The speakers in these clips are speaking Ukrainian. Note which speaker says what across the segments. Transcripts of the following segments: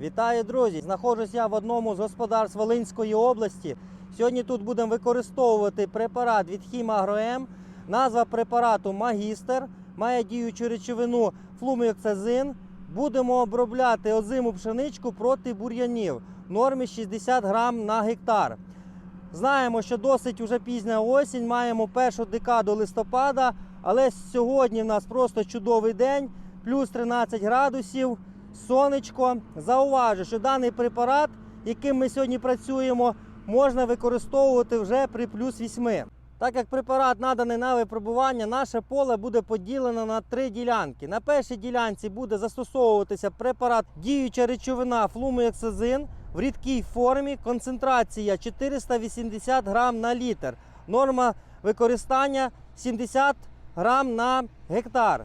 Speaker 1: Вітаю, друзі! Знаходжусь я в одному з господарств Волинської області. Сьогодні тут будемо використовувати препарат від Хімагроем. Назва препарату Магістер. Має діючу речовину флуміоксазин. Будемо обробляти озиму пшеничку проти бур'янів в нормі 60 грам на гектар. Знаємо, що досить уже пізня осінь, маємо першу декаду листопада, але сьогодні в нас просто чудовий день, плюс 13 градусів, сонечко. Зауважу, що даний препарат, яким ми сьогодні працюємо, можна використовувати вже при плюс 8. Так як препарат наданий на випробування, наше поле буде поділено на три ділянки. На першій ділянці буде застосовуватися препарат діюча речовина флуміоксазин в рідкій формі, концентрація 480 грам на літр. Норма використання 70 грам на гектар.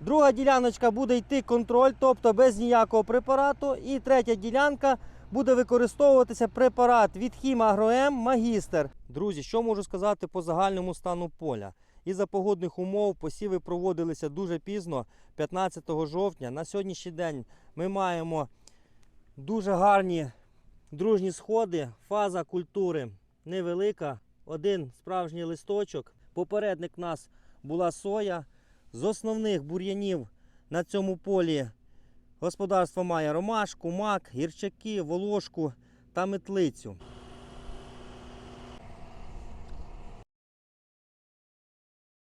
Speaker 1: Друга діляночка буде йти контроль, тобто без ніякого препарату. І третя ділянка буде використовуватися препарат від Хімагроем Магістер. Друзі, що можу сказати по загальному стану поля? Із-за погодних умов посіви проводилися дуже пізно, 15 жовтня. На сьогоднішній день ми маємо дуже гарні дружні сходи. Фаза культури невелика. Один справжній листочок. Попередник у нас була соя. З основних бур'янів на цьому полі господарство має ромашку, мак, гірчаки, волошку та метлицю.